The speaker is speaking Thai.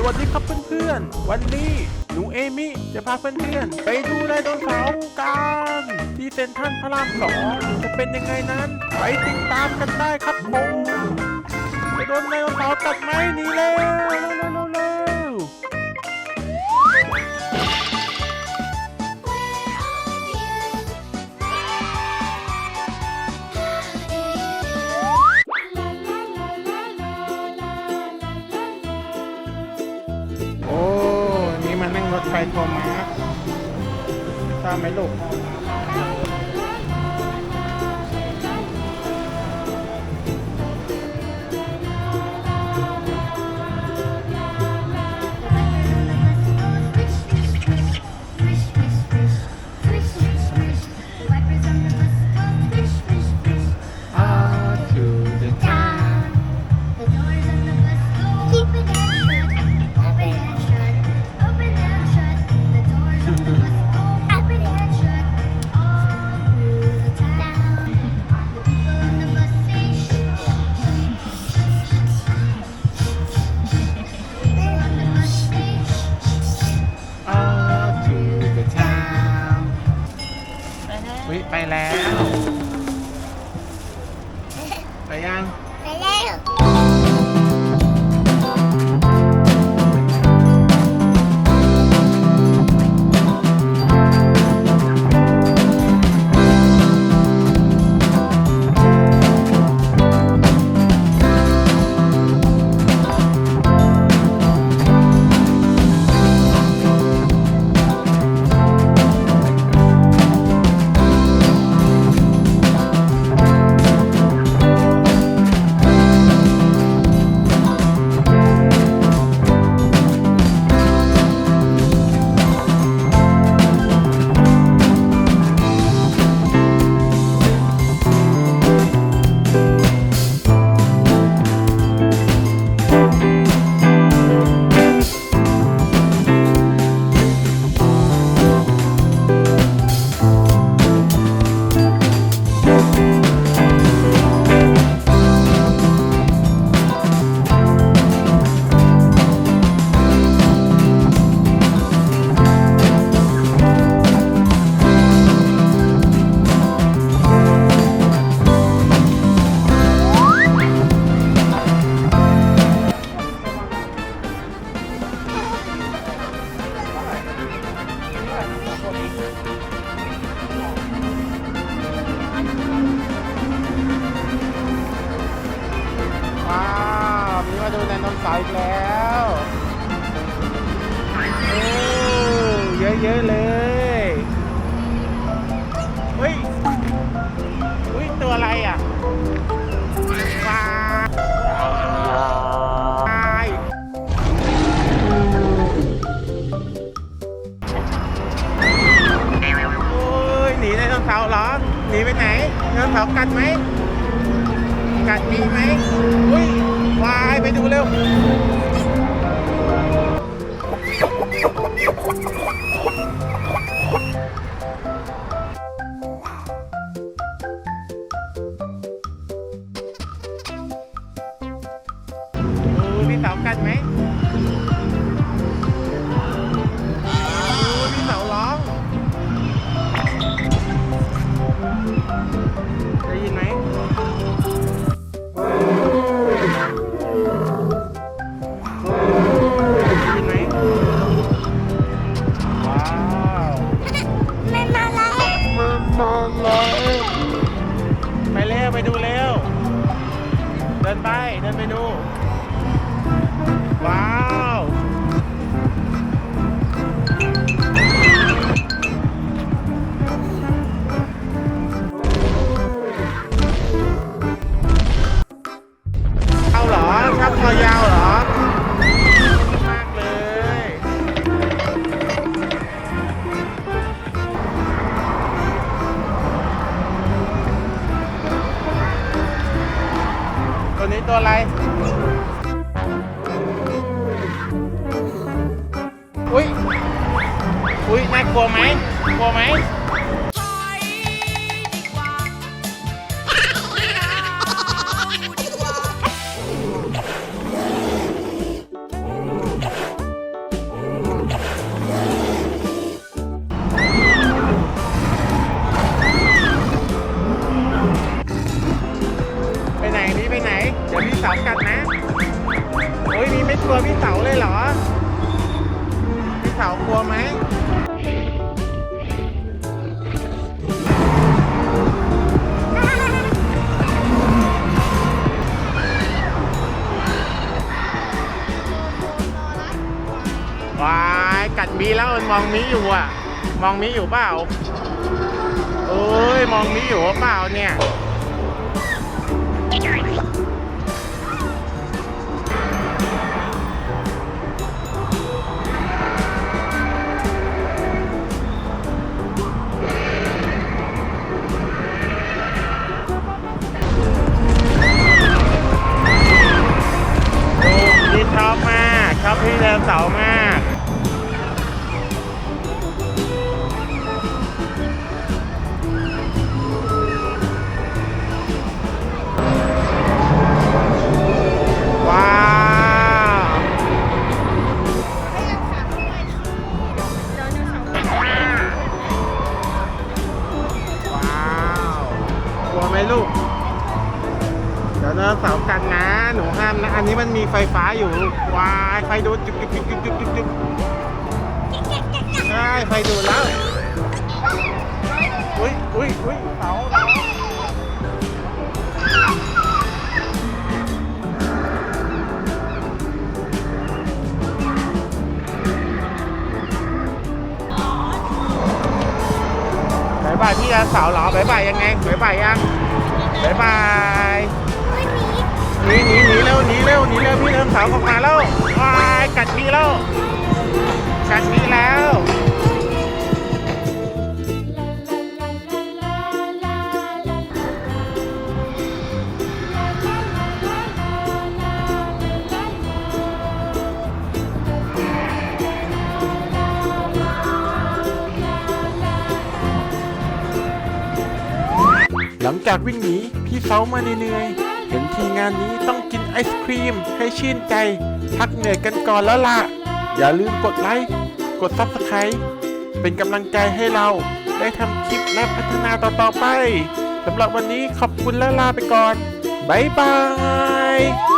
สวัสดีครับเพื่อนๆ วันนี้หนูเอมิจะพาเพื่อนๆ ไปดูไดโนเสาร์กันที่เซ็นทรัลพระรามสองจะเป็นยังไงนั้น ไปติดตามกันได้ครับผมไปโดนไดโนเสาร์ตัดไหมหนีเลย มานั่งรถไฟโทมัสทราบไหมลูก แล้ว มาดูไดโนเสาอีกแล้วโอ้เยอะๆเลยเฮ้ยอุ้ยตัวอะไรอะว้ายโอ้ยหนีไดโนเสาร์เหรอหนีไปไหนไดโนเสาร์กัดไหมกัดมีไหมอุ้ย ไปดูเร็ว ดินไป เดินไปดู ว้าว นี้ตัวอะไร อุ้ยอุ้ยน่ากลัวไหมกลัวไหม กลัวพี่เต๋าเลยเหรอ พี่เต๋ากลัวไหมว้ายกัดมีแล้วมันมองมีอยู่อะ มองมีอยู่เปล่าเอ้ยมองมีอยู่เปล่าเนี่ย มลูก เดี๋ยวเราเสาร์กันนะ หนูห้ามนะ อันนี้มันมีไฟฟ้าอยู่วายไฟดูดจุกจุกจุกจุกจุกจุกใช่ไฟดูดแล้ว อุ้ยอุ้ยอุ้ยเสาเสาบายพี่อาสาเหรอบายบายยังไงบายบายยัง บายบายหนีหนีหนีเร็วหนีเร็วหนีเร็วพี่เริ่มสาวออกมาแล้ววายกัดพี่แล้วกัดพี่แล้ว ลังจากวิ่งหนีพี่เซามาเหนื่อยเห็นทีงานนี้ต้องกินไอศครีมให้ชื่นใจ พักเหนื่อยกันก่อนแล้วล่ะ อย่าลืมกดไลค์กดซับสไคร b ์เป็นกำลังใจให้เราได้ทำคลิปและพัฒนาต่อๆไปสำหรับวันนี้ขอบคุณและลาไปก่อน บ๊ายบาย